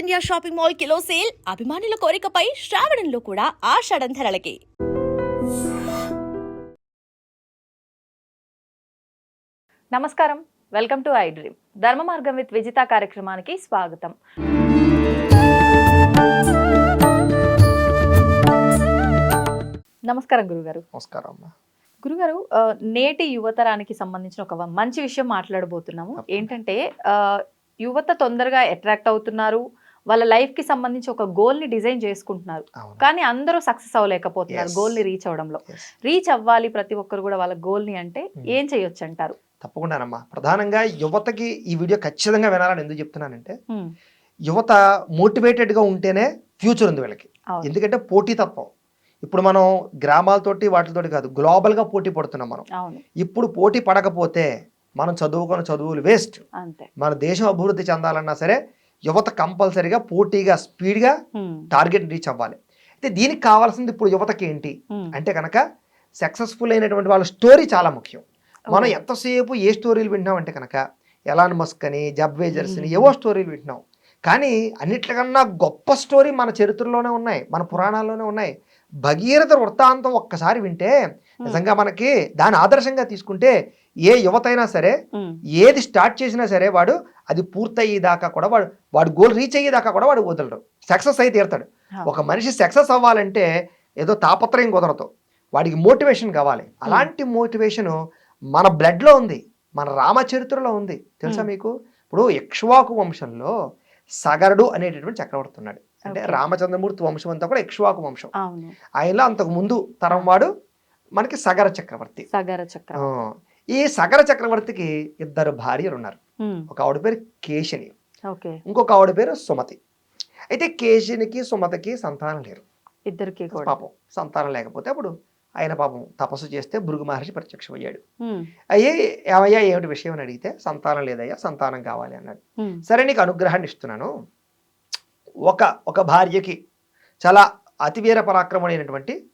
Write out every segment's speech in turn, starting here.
South India shopping mall kilo sale అభిమానుల కోరికపై శ్రావణంలో కూడా ఆషాఢం ధరలకి నమస్కారం. Welcome to I dream. Dharma Margam with Vijitha కార్యక్రమానికి స్వాగతం. నమస్కారం గురుగారు. నమస్కారం అమ్మా. గురుగారు నేటి యువతరానికి సంబంధించిన ఒక మంచి విషయం మాట్లాడబోతున్నాము. ఏంటంటే యువత తొందరగా అట్రాక్ట్ అవుతున్నారు. వాళ్ళ లైఫ్కి సంబంధించి ఒక గోల్ని డిజైన్ చేసుకుంటున్నారు. కానీ అందరూ సక్సెస్ అవ్వలేకపోతున్నారు. గోల్ని రీచ్ అవడంలో. రీచ్ అవ్వాలి ప్రతి ఒక్కరు కూడా వాళ్ళ గోల్ని అంటే Hmm. ఏం చేయొచ్చు అంటారు తప్పకుండానమ్మా. ప్రధానంగా యువతకి ఈ వీడియో ఖచ్చితంగా వినాలని ఎందుకు చెప్తున్నానంటే Hmm. యువత మోటివేటెడ్గా ఉంటేనే ఫ్యూచర్ ఉంది వీళ్ళకి. ఎందుకంటే పోటీతత్వం ఇప్పుడు మనం గ్రామాలతోటి వాటితోటి కాదు గ్లోబల్గా పోటీ పడుతున్నాం మనం. ఇప్పుడు పోటీ పడకపోతే మనం చదువుకున్న చదువులు వేస్ట్ మన దేశం అభివృద్ధి చెందాలన్నా సరే యువత కంపల్సరీగా పోటీగా స్పీడ్గా. టార్గెట్ రీచ్ అవ్వాలి అయితే దీనికి కావాల్సింది ఇప్పుడు యువతకి ఏంటి. అంటే కనుక సక్సెస్ఫుల్ అయినటువంటి వాళ్ళ స్టోరీ చాలా ముఖ్యం మనం. ఎంతసేపు ఏ స్టోరీలు వింటున్నాం అంటే కనుక ఎలాన్ మస్క్ అని జబ్ వేజర్స్ అని Mhm. ఏవో స్టోరీలు వింటున్నాం కానీ అన్నిట్లకన్నా గొప్ప స్టోరీ మన చరిత్రలోనే ఉన్నాయి మన పురాణాల్లోనే ఉన్నాయి భగీరథ వృత్తాంతం ఒక్కసారి వింటే నిజంగా మనకి దాని ఆదర్శంగా తీసుకుంటే ఏ యువతైనా సరే. ఏది స్టార్ట్ చేసినా సరే వాడు అది పూర్తయ్యేదాకా కూడా వాడు వాడు గోల్ రీచ్ అయ్యేదాకా కూడా వాడు వదలడు. సక్సెస్ అయితే తీరుతాడు. ఒక మనిషి సక్సెస్ అవ్వాలంటే ఏదో తాపత్రయం కుదరదు. వాడికి మోటివేషన్ కావాలి. అలాంటి మోటివేషన్ మన బ్లడ్లో ఉంది. మన రామచరిత్రలో ఉంది. తెలుసా. మీకు? ఇప్పుడు ఇక్ష్వాకు వంశంలో సగరుడు అనేటటువంటి చక్రవర్తి ఉన్నాడు అంటే. రామచంద్రమూర్తి వంశం అంతా కూడా ఇక్ష్వాకు వంశం. ఆయనలో అంతకు ముందు తరం వాడు మనకి సగర చక్రవర్తి. సగర చక్రం ఆ, ఈ సగర చక్రవర్తికి ఇద్దరు భార్యలు ఉన్నారు. ఒక ఆవిడ పేరు కేశిని. ఇంకొక ఆవిడ పేరు సుమతి. అయితే కేశినికి సుమతికి సంతానం లేరు ఇద్దరికి పాపం సంతానం లేకపోతే అప్పుడు ఆయన పాపం తపస్సు చేస్తే భృగు మహర్షి ప్రత్యక్షమయ్యాడు. Hmm. అయ్యే ఏమయ్యా ఏమిటి విషయం అని అడిగితే సంతానం లేదయ్యా సంతానం కావాలి అన్నాడు. సరే నీకు అనుగ్రహాన్ని ఇస్తున్నాను. ఒక ఒక భార్యకి చాలా అతివీర పరాక్రముడైనటువంటి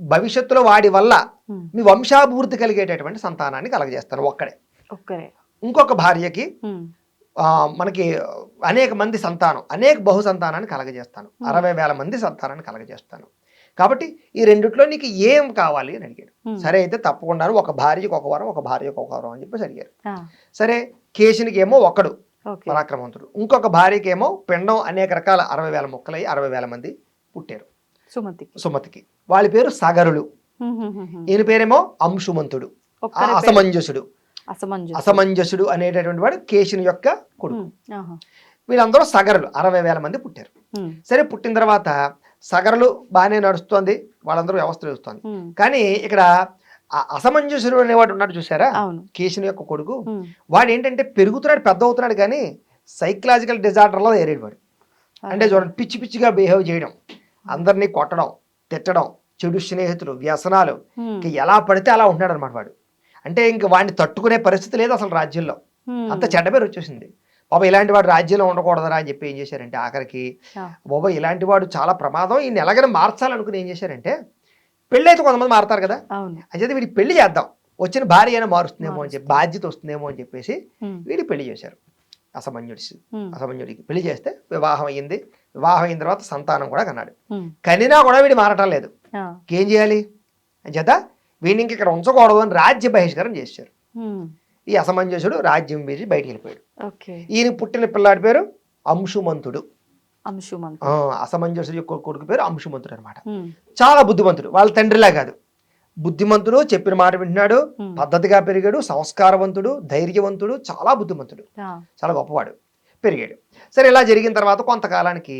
భవిష్యత్తులో వాడి వల్ల. మీ వంశాభివృద్ధి కలిగేటటువంటి సంతానాన్ని కలగజేస్తాను ఒక్కడే. ఇంకొక భార్యకి మనకి అనేక మంది సంతానం అనేక బహు సంతానాన్ని కలగజేస్తాను. అరవై వేల మంది సంతానాన్ని కలగజేస్తాను. కాబట్టి ఈ రెండిట్లో నీకు ఏం కావాలి అని అడిగాడు. సరే అయితే తప్పకుండా ఒక భార్యకు ఒక వరం ఒక భార్యకు ఒక వరం అని చెప్పేసి అడిగారు. సరే కేశునికి ఏమో ఒకడు పరాక్రమవంతుడు. ఇంకొక భార్యకి ఏమో పిండం అనేక రకాల అరవై వేల మొక్కలై అరవై వేల మంది పుట్టారు. సుమతికి. సుమతికి. వాళ్ళ పేరు సగరులు. hmm. ఈయన పేరేమో అంశుమంతుడు. అసమంజసుడు. అసమంజసం. అసమంజసుడు అనేటటువంటి వాడు కేశుని యొక్క కొడుకు. వీళ్ళందరూ సగరులు. అరవై వేల మంది పుట్టారు. సరే పుట్టిన తర్వాత సగరులు బాగానే నడుస్తోంది. వాళ్ళందరూ వ్యవస్థ నడుస్తోంది Hmm. కానీ ఇక్కడ ఆ అసమంజసుడు అనేవాడు ఉన్నాడు చూసారా కేశుని యొక్క కొడుకు. వాడు ఏంటంటే పెరుగుతున్నాడు పెద్ద అవుతున్నాడు కానీ సైకలాజికల్ డిజార్డర్లో ఏరేడు వాడు అంటే చూడండి పిచ్చి పిచ్చిగా బిహేవ్ చేయడం అందరినీ కొట్టడం తిట్టడం చెడు స్నేహితులు వ్యసనాలు. ఇంక ఎలా పడితే అలా ఉంటున్నాడు అనమాట వాడు అంటే ఇంక వాడిని తట్టుకునే పరిస్థితి లేదు అసలు రాజ్యంలో. అంత చెడ్డ పేరు వచ్చేసింది బాబా ఇలాంటి వాడు రాజ్యంలో ఉండకూడదరా అని చెప్పి ఏం చేశారంటే ఆఖరికి. బాబా ఇలాంటి వాడు చాలా ప్రమాదం ఈయన ఎలాగైనా మార్చాలనుకుని ఏం చేశారంటే పెళ్ళి అయితే కొంతమంది మారతారు కదా అయితే వీడికి పెళ్ళి చేద్దాం వచ్చిన భార్య అయినా మారుస్తుందేమో అని చెప్పి బాధ్యత వస్తుందేమో అని చెప్పేసి. వీడికి పెళ్ళి చేశారు అసమంజుడి. అసమంజుడికి పెళ్ళి చేస్తే వివాహం అయ్యింది వివాహం అయిన తర్వాత సంతానం కూడా కన్నాడు. కనినా కూడా వీడి మారటం లేదు. ఏం చేయాలి? అని చేత వీడిని ఇంక ఇక్కడ ఉంచకూడదు అని రాజ్య బహిష్కరణ చేశారు. ఈ అసమంజసుడు రాజ్యం వీడి బయటికి వెళ్ళిపోయాడు. ఈయన పుట్టిన పిల్లాడి పేరు అంశుమంతుడు. అసమంజసుడు యొక్క కొడుకు పేరు అంశుమంతుడు అనమాట. చాలా బుద్ధిమంతుడు. వాళ్ళ తండ్రిలా కాదు. బుద్ధిమంతుడు చెప్పిన మాట వింటున్నాడు. పద్ధతిగా పెరిగాడు. సంస్కారవంతుడు ధైర్యవంతుడు. చాలా బుద్ధిమంతుడు. చాలా గొప్పవాడు. పెరిగాడు సరే ఇలా జరిగిన తర్వాత కొంతకాలానికి.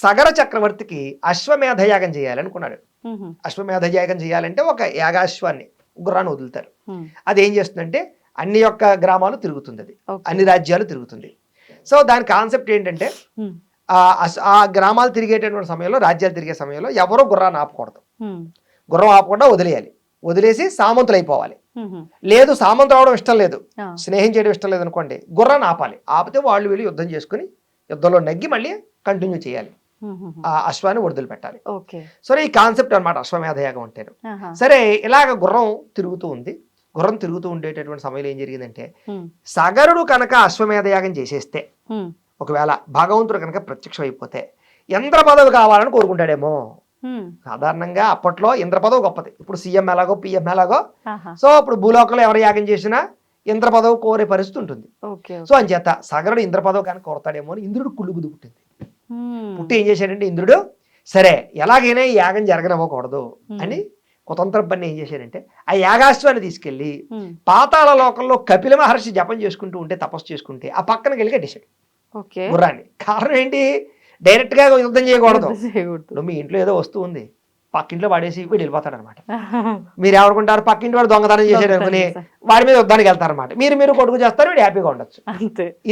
సగర చక్రవర్తికి అశ్వమేధ యాగం చేయాలనుకున్నాడు. అశ్వమేధ యాగం చేయాలంటే ఒక యాగాశ్వాన్ని గుర్రాన్ని వదులుతారు. అది ఏం చేస్తుందంటే అన్ని యొక్క గ్రామాలు తిరుగుతుంది అది. అన్ని రాజ్యాలు తిరుగుతుంది సో దాని కాన్సెప్ట్ ఏంటంటే. ఆ గ్రామాలు తిరిగేటటువంటి సమయంలో రాజ్యాలు తిరిగే సమయంలో ఎవరో గుర్రాన్ని ఆపకూడదు. గుర్రం ఆపకుండా వదిలేయాలి వదిలేసి సామంతులు అయిపోవాలి. లేదు సామంతులు అవడం ఇష్టం లేదు. స్నేహం చేయడం ఇష్టం లేదు అనుకోండి గుర్రాన్ని ఆపాలి ఆపితే వాళ్ళు వీళ్ళు యుద్ధం చేసుకుని యుద్ధంలో నగ్గి మళ్ళీ కంటిన్యూ చేయాలి. ఆ అశ్వాన్ని వదిలి పెట్టాలి సరే ఈ కాన్సెప్ట్ అనమాట అశ్వమేధయాగం అంటే ఆహా. సరే ఇలాగ గుర్రం తిరుగుతూ ఉంది గుర్రం తిరుగుతూ ఉండేటటువంటి సమయంలో ఏం జరిగిందంటే. సగరుడు కనుక అశ్వమేధయాగం చేసేస్తే. ఒకవేళ భగవంతుడు కనుక ప్రత్యక్షం అయిపోతే ఇంద్ర పదవి కావాలని కోరుకుంటాడేమో. సాధారణంగా అప్పట్లో ఇంద్ర పదవి గొప్పది. ఇప్పుడు సీఎం ఎలాగో పిఎం ఎలాగో. సో ఇప్పుడు భూలోకంలో ఎవరు యాగం చేసినా ఇంద్ర పదవి కోరే పరిస్థితి ఉంటుంది. సో అంచేత సగరుడు ఇంద్ర పదవి కానీ కోరతాడేమో అని ఇంద్రుడు కుళ్ళుబుద్ది పుట్టింది. పుట్టి ఏం చేశాడంటే ఇంద్రుడు సరే ఎలాగైనా ఈ యాగం జరగనివ్వకూడదు అని కుతంత్ర పని ఏం చేశాడంటే ఆ యాగాశ్వాన్ని తీసుకెళ్ళి. పాతాళ లోకంలో కపిల మహర్షి జపం చేసుకుంటూ ఉంటే తపస్సు చేసుకుంటే ఆ పక్కన వెళ్ళి కట్టేశాడు గుర్రాన్ని. కారణం ఏంటి? డైరెక్ట్గా యుద్ధం చేయకూడదు. ఇప్పుడు మీ ఇంట్లో ఏదో వస్తువు ఉంది. పక్కింట్లో పడేసి వీడు వెళ్ళిపోతాడు అనమాట మీరు ఎవరుకుంటారు పక్కింటి వాడు దొంగతనం చేశాడు అనుకుని వాడి మీద యుద్ధానికి వెళ్తారన్నమాట మీరు మీరు కొడుకు చేస్తారు వీడు హ్యాపీగా ఉండొచ్చు.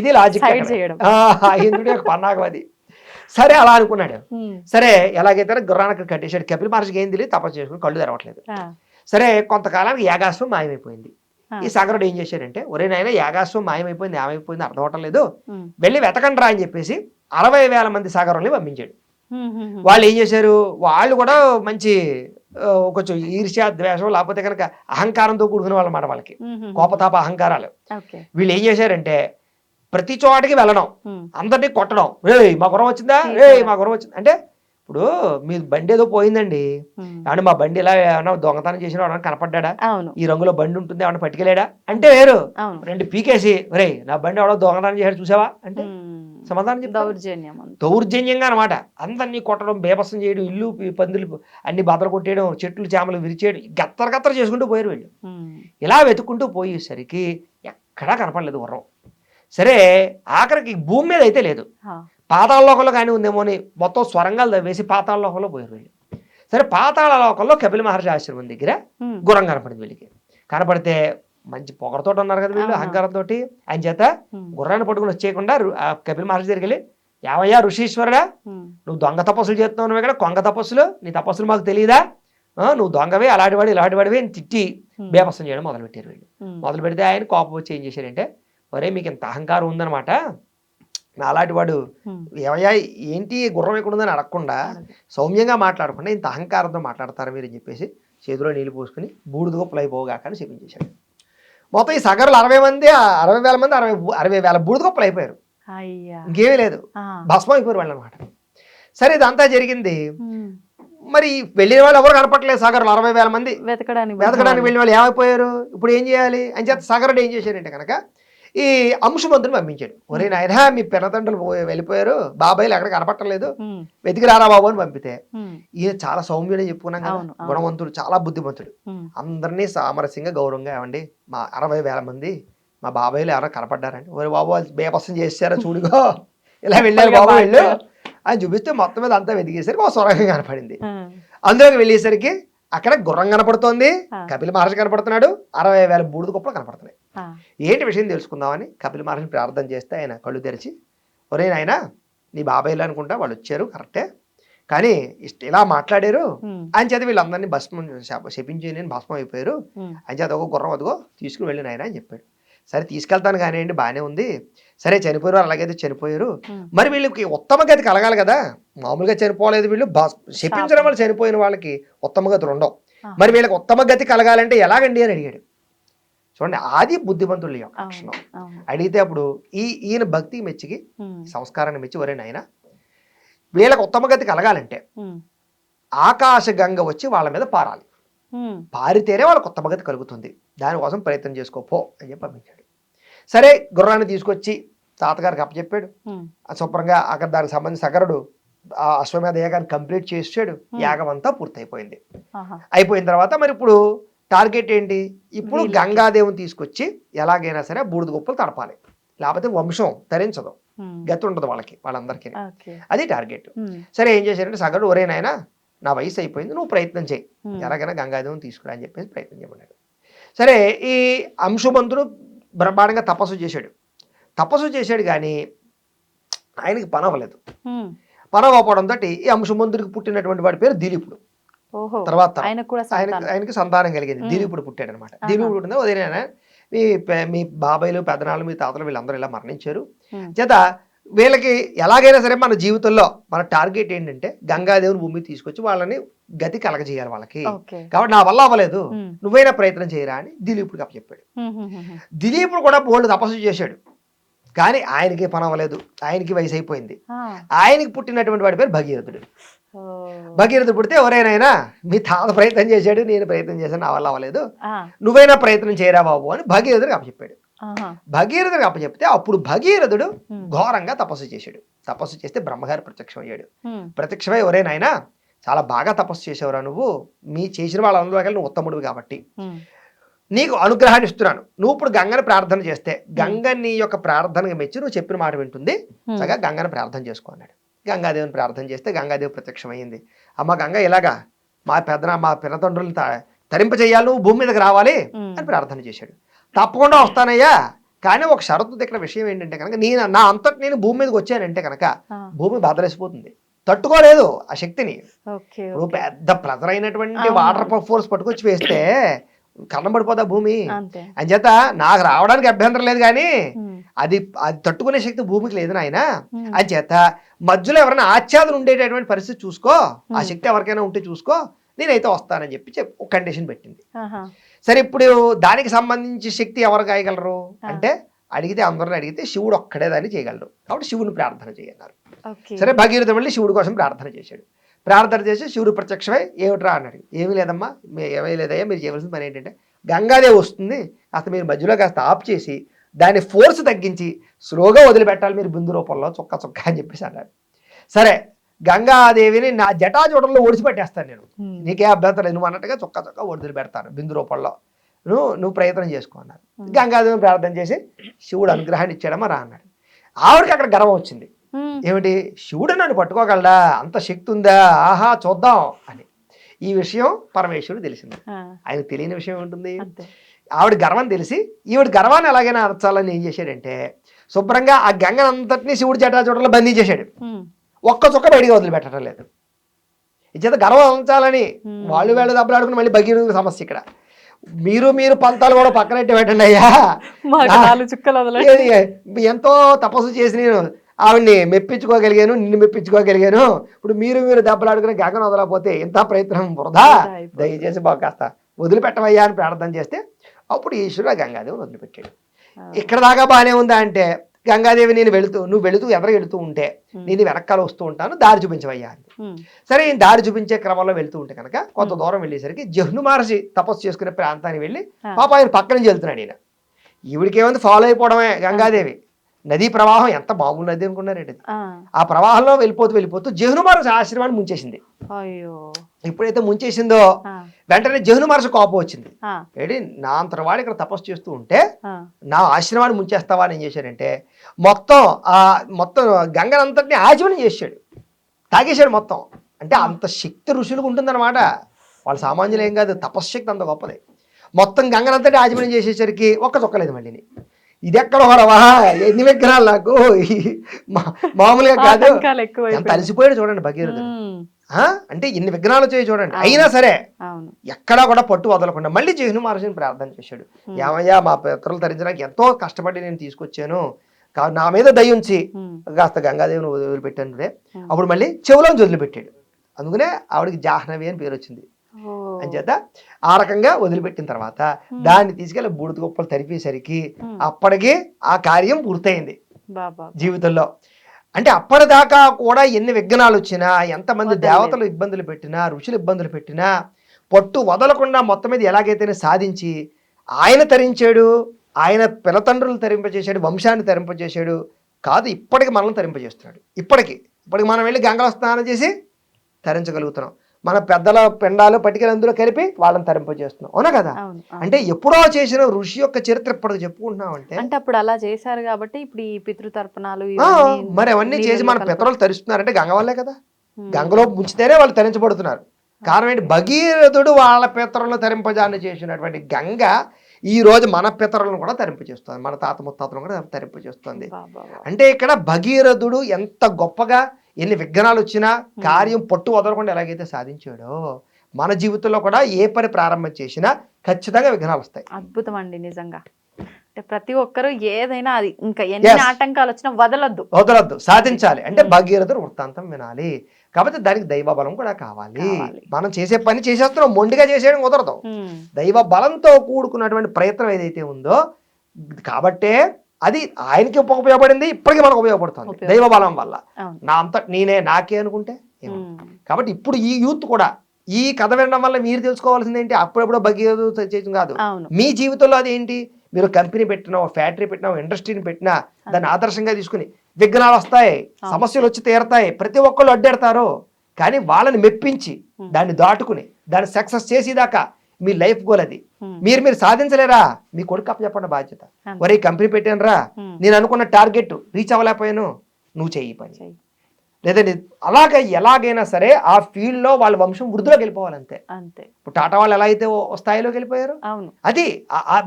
ఇది లాజిక్. ఇంద్రుడి యొక్క పన్నాగం అది. సరే అలా అనుకున్నాడు. సరే ఎలాగైతే గుర్రానికి కట్టేశాడు. కపిల మహర్షికి ఏం తెలియదు తపస్సు చేసుకుని కళ్ళు తెరవట్లేదు. సరే కొంతకాలానికి యాగాశ్వం మాయమైపోయింది. ఈ సగరుడు ఏం చేశాడంటే ఒరే నాయన యాగాశ్వం మాయమైపోయింది ఏమైపోయింది అర్థం అవటం లేదు. వెళ్ళి వెతకండి రా అని చెప్పేసి అరవై వేల మంది సగరుల్ని పంపించాడు. వాళ్ళు ఏం చేశారు? వాళ్ళు కూడా మంచి కొంచెం ఈర్ష్య ద్వేషం లేకపోతే కనుక అహంకారంతో కూడుకున్న వాళ్ళ మాట వాళ్ళకి. కోపతాప అహంకారాలు. వీళ్ళు ఏం చేశారంటే ప్రతి చోటకి వెళ్ళడం. అందరినీ కొట్టడం. రేయ్ మా గురం వచ్చిందా? రే మా గురం వచ్చింది? అంటే ఇప్పుడు మీ బండి ఏదో పోయిందండి. అంటే మా బండి ఇలా ఏమన్నా దొంగతనం చేసిన వాడు కనపడ్డా? ఈ రంగులో బండి ఉంటుంది? ఏమన్నా పట్టుకెళ్ళాడా? అంటే వేరు. రెండు పీకేసి రే నా బండి ఎవడో దొంగతనం చేశాడు చూసావా? అంటే. సమాధానం దౌర్జన్యం. దౌర్జన్యంగా అనమాట అందరినీ కొట్టడం బేబసం చేయడం ఇల్లు పందులు అన్ని బదలు కొట్టేయడం చెట్లు చేమలు విరిచేయడం గత్తర గత్తర చేసుకుంటూ పోయారు వీళ్ళు. ఇలా వెతుక్కుంటూ పోయేసరికి ఎక్కడా కనపడలేదు గుర్రం. సరే ఆఖరికి భూమి మీద అయితే లేదు. ఆ. పాతాళ లోకంలో కానీ ఉందేమో అని మొత్తం స్వరంగాలు తవ్వేసి పాతాళ లోకంలో పోయారు వీళ్ళు సరే పాతాళ లోకంలో కపిల మహర్షి ఆశ్రమం దగ్గర. గుర్రం కనపడింది వీళ్ళకి కనపడితే మంచి పొగరతో ఉన్నారు కదా వీళ్ళు. అహంకారంతో ఆయన చేత. గుర్రాన్ని పట్టుకుని వచ్చేయకుండా కపిల మహర్షి దగ్గరికి వెళ్ళి యావయ్యా ఋషీశ్వరుడా. నువ్వు దొంగ తపస్సులు చేస్తున్నావు ఇక్కడ కొంగ తపస్సులు నీ తపస్సులు మాకు తెలియదా నువ్వు దొంగవే అలాంటి వాడు ఇలాంటి వాడివి అని తిట్టి. బేపస్సం చేయడం మొదలుపెట్టారు వీళ్ళు ఉమ్. మొదలు పెడితే ఆయన కోపం వచ్చి ఏం చేశారంటే ఒరే మీకు ఇంత అహంకారం ఉందన్నమాట నా అలాంటి వాడు. ఏమయ్యా ఏంటి గుర్రం ఎక్కడ ఉందని అడగకుండా. సౌమ్యంగా మాట్లాడకుండా ఇంత అహంకారంతో మాట్లాడతారు మీరు అని చెప్పేసి చేతిలో నీళ్ళు పోసుకుని బూడిద గొప్పలు అయిపోగాక అని చెప్పించేశాడు మొత్తం ఈ సగరులు అరవై మంది ఆ అరవై వేల మంది అరవై అరవై వేల బూడిద గొప్పలు అయిపోయారు ఇంకేమీ లేదు. భస్మం అయిపోయారు వాళ్ళు అనమాట సరే ఇదంతా జరిగింది. మరి వెళ్ళిన వాళ్ళు ఎవరు కనపట్లేదు సాగర్లు అరవై వేల మంది. వెతకడానికి వెతకడానికి వెళ్ళిన వాళ్ళు ఏమైపోయారు? ఇప్పుడు ఏం చేయాలి? అని చేత సాగరుడు ఏం చేశారంటే కనుక ఈ అంశుమంతుని పంపించాడు ఒరే నాయన మీ పెనతండ్రులు పోయి వెళ్ళిపోయారు బాబాయ్లు ఎక్కడ కనపట్టలేదు. వెతికి రారా బాబు అని పంపితే. ఈయన చాలా సౌమ్యుడని చెప్పుకున్నాం కదా. గుణవంతుడు చాలా బుద్ధిమంతుడు. అందరినీ సామరస్యంగా గౌరవంగా ఏమండి మా అరవై వేల మంది మా బాబాయ్లు ఎవరైనా కనపడ్డారండి ఒరే బాబు వాళ్ళు బేపసం చేశారా చూడుగో ఇలా వెళ్ళారు బాబు వెళ్ళు అని చూపిస్తే మొత్తం మీద అంతా వెతికేసరికి ఒక సొరంగం కనపడింది. అందులోకి వెళ్ళేసరికి అక్కడ గుర్రం కనపడుతోంది. కపిల మహర్షి కనపడుతున్నాడు అరవై వేల బూడిద కుప్పలు కనపడుతున్నాయి. ఏంటి విషయం తెలుసుకుందామని కపిల మహర్షిని ప్రార్థన చేస్తే ఆయన కళ్ళు తెరిచి ఒరే నాయనా నీ బాబాయ్లు అనుకుంటా వాళ్ళు వచ్చారు కరెక్టే. కానీ ఇష్ట ఇలా మాట్లాడారు. ఆయన చేత వీళ్ళందరినీ భస్మం శప- శపించి నేను భస్మం అయిపోయారు. ఆయన చేత ఒక గుర్రం అదిగో తీసుకుని వెళ్ళిన ఆయన అని చెప్పాడు. సరే తీసుకెళ్తాను కానివ్వండి బాగానే ఉంది. సరే చనిపోయారు అలాగైతే చనిపోయారు. మరి వీళ్ళకి ఉత్తమ గతి కలగాలి కదా. మామూలుగా చనిపోలేదు వీళ్ళు భస్- శపించడం వల్ల చనిపోయిన వాళ్ళకి ఉత్తమ గతులు ఉండవు. మరి వీళ్ళకి ఉత్తమ గతి కలగాలంటే ఎలాగండి అని అడిగాడు. చూడండి ఆది బుద్ధిమంతుల యొక్క లక్షణం. అడిగితే అప్పుడు ఈ ఈయన భక్తి మెచ్చికి. సంస్కారాన్ని మెచ్చి ఒరే నాయన వీళ్ళకి ఉత్తమ గతి కలగాలంటే. ఆకాశ గంగ వచ్చి వాళ్ళ మీద పారాలి. పారితేనే వాళ్ళకి ఉత్తమ గతి కలుగుతుంది. దానికోసం ప్రయత్నం చేసుకోపో అని చెప్పి పంపించాడు. సరే గుర్రాన్ని తీసుకొచ్చి తాతగారికి అప్పచెప్పాడు. శుభ్రంగా అక్కడ దానికి సంబంధించి సగరుడు ఆ అశ్వమేధ యాగాన్ని కంప్లీట్ చేసాడు. యాగం అంతా పూర్తయిపోయింది. అయిపోయిన తర్వాత మరి ఇప్పుడు టార్గెట్ ఏంటి? ఇప్పుడు. గంగాదేవిని తీసుకొచ్చి ఎలాగైనా సరే బూడిద గొప్పలు తడపాలి. లేకపోతే వంశం తరించదు ఉమ్. గతి ఉండదు వాళ్ళకి వాళ్ళందరికీ. అది టార్గెట్. సరే ఏం చేశారంటే సగరుడు ఒరే నాయనా నా వయసు అయిపోయింది నువ్వు ప్రయత్నం చేయి. ఎలాగైనా గంగాదేవిని తీసుకురా అని చెప్పేసి ప్రయత్నం చేయమన్నాడు. సరే ఈ అంశుమంతుడు బ్రహ్మాండంగా తపస్సు చేశాడు. తపస్సు చేశాడు కానీ ఆయనకి పని అవ్వలేదు. పని అవ్వడంతో ఈ అంశుమంతుడికి పుట్టినటువంటి వాడి పేరు దిలీపుడు. తర్వాత ఆయనకు సంతానం. కలిగింది మ్మ్. దిలీపుడు పుట్టాడు అనమాట. దిలీపుడు పుట్టిందా వదిలేనా మీ మీ బాబాయిలు పెదనాళ్ళు మీ తాతలు వీళ్ళందరూ ఇలా మరణించారు. చేత వీళ్ళకి ఎలాగైనా సరే మన జీవితంలో మన టార్గెట్ ఏంటంటే గంగాదేవిని భూమి తీసుకొచ్చి వాళ్ళని గతి కలగజేయాలి వాళ్ళకి కాబట్టి నా వల్ల అవ్వలేదు. నువ్వైనా ప్రయత్నం చేయరా అని దిలీపుడికి అప్పచెప్పాడు. దిలీపుడు కూడా బోల్డ్ తపస్సు చేశాడు కానీ ఆయనకి పని అవ్వలేదు ఆయనకి వయసు అయిపోయింది. ఆయనకి పుట్టినటువంటి వాడి పేరు భగీరథుడు. భగీరథుడు పుడితే ఎవరైనా మీ తాత ప్రయత్నం చేశాడు నేను ప్రయత్నం చేశాను నా వల్ల అవ్వలేదు. నువ్వైనా ప్రయత్నం చేయరా బాబు అని భగీరథుడికి అప్పచెప్పాడు. భగీరథుడికి అప్పచెప్తే అప్పుడు భగీరథుడు. ఘోరంగా తపస్సు చేశాడు తపస్సు చేస్తే బ్రహ్మగారు ప్రత్యక్షం అయ్యాడు. ప్రత్యక్షమై ఎవరే నాయనా చాలా బాగా తపస్సు చేసేవరా నువ్వు మీ చేసిన వాళ్ళందరూ కలిసి నువ్వు ఉత్తముడివి కాబట్టి. నీకు అనుగ్రహాన్ని ఇస్తున్నాను నువ్వు ఇప్పుడు గంగని ప్రార్థన చేస్తే గంగ నీ యొక్క ప్రార్థనకి మెచ్చి నువ్వు చెప్పిన మాట వింటుంది. చక్కగా గంగని ప్రార్థన చేసుకో అన్నాడు గంగాదేవిని ప్రార్థన చేస్తే గంగాదేవి ప్రత్యక్షమైంది అమ్మ గంగ ఇలాగా మా పెద్దన మా పినతండ్రులు తరింప చేయాలి నువ్వు భూమి మీదకి రావాలి. అని ప్రార్థన చేశాడు తప్పకుండా వస్తానయ్యా కానీ ఒక షరతు ఇక్కడ విషయం ఏంటంటే కనుక నేను నా అంతటి నేను భూమి మీదకి వచ్చానంటే కనుక. భూమి బదలేసిపోతుంది తట్టుకోలేదు ఆ శక్తిని ఇప్పుడు. పెద్ద ప్రెజర్ అయినటువంటి. వాటర్ ఫోర్స్ పట్టుకొచ్చి వేస్తే కన్నం పడిపోతా భూమి? అంచేత నాకు రావడానికి అభ్యంతరం లేదు కానీ. అది అది తట్టుకునే శక్తి భూమికి లేదు నాయన. అంచేత మధ్యలో ఎవరైనా ఆచ్ఛాదన ఉండేటటువంటి పరిస్థితి చూసుకో. ఆ. శక్తి ఎవరికైనా ఉంటే చూసుకో. నేనైతే వస్తానని చెప్పి చెప్ ఒక కండిషన్ పెట్టింది. సరే ఇప్పుడు దానికి సంబంధించి శక్తి ఎవరు కాయగలరు. అంటే అడిగితే అందరిని అడిగితే శివుడు ఒక్కడే దాన్ని చేయగలరు కాబట్టి శివుని ప్రార్థన చేయన్నారు సరే భగీరథ వెళ్ళి శివుడి కోసం ప్రార్థన చేశాడు. ప్రార్థన చేసి శివుడు ప్రత్యక్షమై ఏమిట్రా అన్నాడు ఏమీ లేదమ్మా ఏమీ లేదయ్యా మీరు చేయవలసిన పని ఏంటంటే గంగాదేవి వస్తుంది అసలు మీరు మధ్యలో కాస్త ఆఫ్ చేసి దాని ఫోర్స్ తగ్గించి స్లోగా వదిలిపెట్టాలి మీరు బిందు రూపంలో చొక్క చొక్క అని చెప్పేసి అన్నాడు సరే గంగాదేవిని నా జటాజోటంలో ఒడిచిపెట్టేస్తాను నేను. నీకే అభ్యంతరం లేదు నువ్వు అన్నట్టుగా చొక్క చొక్క వదిలి పెడతాను బిందు రూపంలో నువ్వు నువ్వు ప్రయత్నం చేసుకో Hmm. గంగాదేవిని ప్రార్థన చేసి శివుడు అనుగ్రహాన్ని ఇచ్చాడమ్మా రా అన్నాడు ఆవిడకి అక్కడ గర్వం వచ్చింది. ఏమిటి? శివుడు నన్ను పట్టుకోగలడా? అంత శక్తి ఉందా? ఆహా చూద్దాం అని. ఈ విషయం పరమేశ్వరుడు తెలిసింది. ఆ. ఆయనకు తెలియని విషయం ఉంటుంది ఆవిడ గర్వం తెలిసి ఈవిడ గర్వాన్ని ఎలాగైనా అరచాలని ఏం చేశాడంటే శుభ్రంగా ఆ గంగనంతటినీ శివుడి జటాచూటలో బంధించేశాడు ఉమ్. ఒక్క చుక్క బయటికి వదిలిపెట్టడం లేదు. ఇచ్చేత గర్వం ఉంచాలని. వాళ్ళు వేళ్ళు దెబ్బలాడుకుని మళ్ళీ భగీరథుడి సమస్య ఇక్కడ. మీరు మీరు పంతాలు కూడా పక్కనట్టు పెట్టండి అయ్యా. ఎంతో తపస్సు చేసి నేను ఆవిడ్ని మెప్పించుకోగలిగాను నిన్ను మెప్పించుకోగలిగాను ఇప్పుడు మీరు మీరు దెబ్బలాడుకుని గగన వదలకపోతే ఇంత ప్రయత్నం వృధా. దయచేసి బాగా కాస్త వదిలిపెట్టవయ్యా అని ప్రార్థన చేస్తే అప్పుడు ఈశ్వరుడు గంగాదేవిని వదిలిపెట్టాడు. ఇక్కడ దాకా బాగానే ఉందా అంటే గంగాదేవి నేను వెళుతూ నువ్వు వెళుతూ ఎదురు వెళుతూ ఉంటే. నేను వెనకాల వస్తూ ఉంటాను దారి చూపించవయ్యా ఉమ్. సరే ఈ దారి చూపించే క్రమంలో వెళ్తూ ఉంటే కనుక కొంత దూరం వెళ్ళేసరికి జహ్ను మహర్షి తపస్సు చేసుకునే ప్రాంతానికి వెళ్ళి. పాప ఆయన పక్క నుంచి వెళ్తున్నాడు ఈయన ఈవిడికి ఏముంది ఫాలో అయిపోవడమే గంగాదేవి నదీ ప్రవాహం ఎంత మామూలు నది అనుకున్నారండి. ఆ. ప్రవాహంలో వెళ్ళిపోతూ వెళ్ళిపోతూ జహ్ను మహర్షి ఆశ్రమాన్ని ముంచేసింది. అయ్యో. ఎప్పుడైతే ముంచేసిందో. వెంటనే జహ్ను మహర్షి కోపం వచ్చింది. ఏడి నా అంతటి వాడు ఇక్కడ తపస్సు చేస్తూ ఉంటే. నా ఆశ్రమాన్ని ముంచేస్తావా అని ఏం చేశాడంటే మొత్తం ఆ మొత్తం గంగనంతటిని ఆజీవనం చేశాడు. తాగేశాడు మొత్తం. అంటే అంత శక్తి ఋషులకు ఉంటుందన్నమాట. వాళ్ళు సామాన్యులు ఏం కాదు తపశ్శక్తి అంత గొప్పది. మొత్తం గంగనంతటి ఆజీవనం చేసేసరికి ఒక్క చొక్కలేదు మళ్ళీని. ఇది ఎక్కడ హోరవా? ఎన్ని విగ్రహాలు నాకు? మామూలుగా కాదు. ఎంత అలసిపోయాడు చూడండి భగీరథుడు. ఆ? అంటే ఎన్ని విగ్రహాలు వచ్చాయి చూడండి. అయినా సరే ఎక్కడా కూడా పట్టు వదలకుండా మళ్ళీ జహ్ను మహర్షిని ప్రార్థన చేశాడు. ఏమయ్యా మా పితరులు తరించడానికి ఎంతో కష్టపడి నేను తీసుకొచ్చాను. నా మీద దయ ఉంచి. కాస్త గంగాదేవిని వదిలి- వదిలిపెట్టాను. అప్పుడు మళ్ళీ చెవులోంచి వదిలిపెట్టాడు అందుకనే ఆవిడకి జాహ్నవి అని పేరు వచ్చింది ఓ. అంచేత ఆ రకంగా వదిలిపెట్టిన తర్వాత దాన్ని తీసుకెళ్ళి బూడిద గొప్పలు తరిపేసరికి. అప్పటికి ఆ కార్యం పూర్తయింది. జీవితంలో. అంటే అప్పటిదాకా కూడా ఎన్ని విఘ్నాలు వచ్చినా ఎంతమంది. దేవతలు ఇబ్బందులు పెట్టినా ఋషులు ఇబ్బందులు పెట్టినా పట్టు వదలకుండా మొత్తం మీద ఎలాగైతేనే సాధించి ఆయన తరించాడు ఆయన పినతండ్రులు తరింపజేశాడు వంశాన్ని తరింపజేశాడు కాదు ఇప్పటికి మనల్ని తరింపజేస్తున్నాడు. ఇప్పటికి. ఇప్పటికి మనం వెళ్ళి గంగలో స్నానం చేసి తరించగలుగుతున్నాం. మన పెద్దల పెండాలు పట్టుకెళ్ళి అందులో కలిపి వాళ్ళని తరింపజేస్తున్నాం. అవునా కదా. అంటే ఎప్పుడో చేసిన ఋషి యొక్క చరిత్ర ఇప్పటికి చెప్పుకుంటున్నాం అంటే అంటే అప్పుడు అలా చేశారు కాబట్టి ఇప్పుడు ఈ పితృతర్పణాలు మరి అవన్నీ చేసి మన పితరులు తరుస్తున్నారంటే గంగ వల్లే కదా. గంగలో ముంచితేనే వాళ్ళు తరించబడుతున్నారు. కారణం ఏంటి? భగీరథుడు వాళ్ళ పితరులను తరింపజాన్ని చేసినటువంటి గంగ ఈ రోజు మన పితరులను కూడా తరింపజేస్తుంది. మన తాత ముత్తాతలను కూడా తరింపజేస్తుంది. అంటే ఇక్కడ భగీరథుడు ఎంత గొప్పగా ఎన్ని విఘ్నాలు వచ్చినా కార్యం పట్టు వదలకుండా ఎలాగైతే సాధించాడో మన జీవితంలో కూడా ఏ పని ప్రారంభం చేసినా ఖచ్చితంగా విఘ్నాలు వస్తాయి అద్భుతం అండి నిజంగా. అంటే ప్రతి ఒక్కరు ఏదైనా అది ఇంకా ఎన్ని. ఆటంకాలు వచ్చినా వదలొద్దు. వదలొద్దు. సాధించాలి. అంటే. భగీరథుడు వృత్తాంతం వినాలి. కాబట్టి దానికి దైవ బలం కూడా కావాలి. మనం చేసే పని చేసేస్తున్నాం. మొండిగా చేసేయడం కుదరదు. దైవ బలంతో కూడుకున్నటువంటి ప్రయత్నం ఏదైతే ఉందో కాబట్టే అది ఆయనకి ఉపయోగపడింది ఇప్పటికీ మనకు ఉపయోగపడుతుంది. దైవ బలం వల్ల. నా అంత నేనే నాకే అనుకుంటే. కాబట్టి ఇప్పుడు ఈ యూత్ కూడా ఈ కథ వినడం వల్ల మీరు తెలుసుకోవాల్సింది ఏంటి? అప్పుడప్పుడు భగీరథ చేయడం కాదు. మీ జీవితంలో అది ఏంటి? మీరు కంపెనీ పెట్టినా ఫ్యాక్టరీ పెట్టినా ఇండస్ట్రీని పెట్టినా దాన్ని ఆదర్శంగా తీసుకుని విఘ్నాలు వస్తాయి సమస్యలు వచ్చి తీరతాయి. ప్రతి ఒక్కళ్ళు అడ్డెడతారు. కానీ వాళ్ళని మెప్పించి దాన్ని దాటుకుని దాన్ని సక్సెస్ చేసేదాకా మీ లైఫ్ గోల్ అది. మీరు మీరు సాధించలేరా మీ కొడుకు అప్ప చెప్పండి బాధ్యత. ఒరే కంపెనీ పెట్టాను రా. నేను అనుకున్న టార్గెట్ రీచ్ అవ్వలేకపోయాను నువ్వు చెయ్యి పని. లేదంటే అలాగ ఎలాగైనా సరే ఆ ఫీల్డ్లో వాళ్ళ వంశం వృద్ధిలోకి వెళ్ళిపోవాలి అంతే. ఇప్పుడు టాటా వాళ్ళు ఎలా అయితే ఓ స్థాయిలోకి వెళ్ళిపోయారు? అవును. అది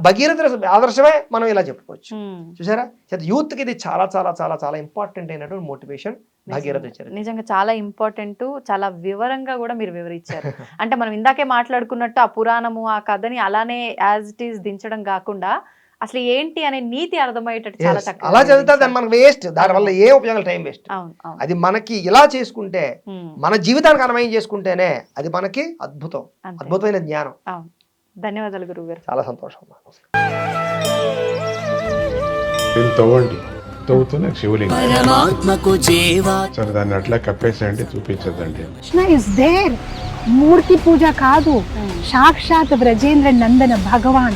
భగీరథ ఆదర్శమే మనం ఇలా చెప్పుకోవచ్చు. చూసారా? యూత్కి ఇది చాలా చాలా చాలా చాలా ఇంపార్టెంట్ అయినటువంటి మోటివేషన్ భగీరథ నిజంగా చాలా ఇంపార్టెంట్ చాలా వివరంగా కూడా మీరు వివరించారు. అంటే మనం ఇందాకే మాట్లాడుకున్నట్టు ఆ పురాణము ఆ కథని అలానే యాజ్ ఇట్ ఈస్ దించడం కాకుండా అసలు ఏంటి అనే నీతి అర్థమయ్యేటట్టు చాలా. చక్కగా అలా చదివితే. దాన్ని మనకు వేస్ట్. దానివల్ల ఏ ఉపయోగాలు టైం వేస్ట్. అది మనకి ఇలా చేసుకుంటే. మన జీవితానికి అన్వయం చేసుకుంటేనే అది మనకి అద్భుతం. అద్భుతమైన జ్ఞానం. అవును. ధన్యవాదాలు గురువు గారు చాలా సంతోషం దీన్ని తవ్వండి. తవ్వుతూనే శివలింగం. పరమాత్మకు చేవా సరే దాన్ని అట్లా కప్పేసేయండి చూపించదండి కృష్ణ ఇస్ దేర్ మూర్తి పూజ కాదు. సాక్షాత్ బ్రజేంద్ర నందన భగవాన్.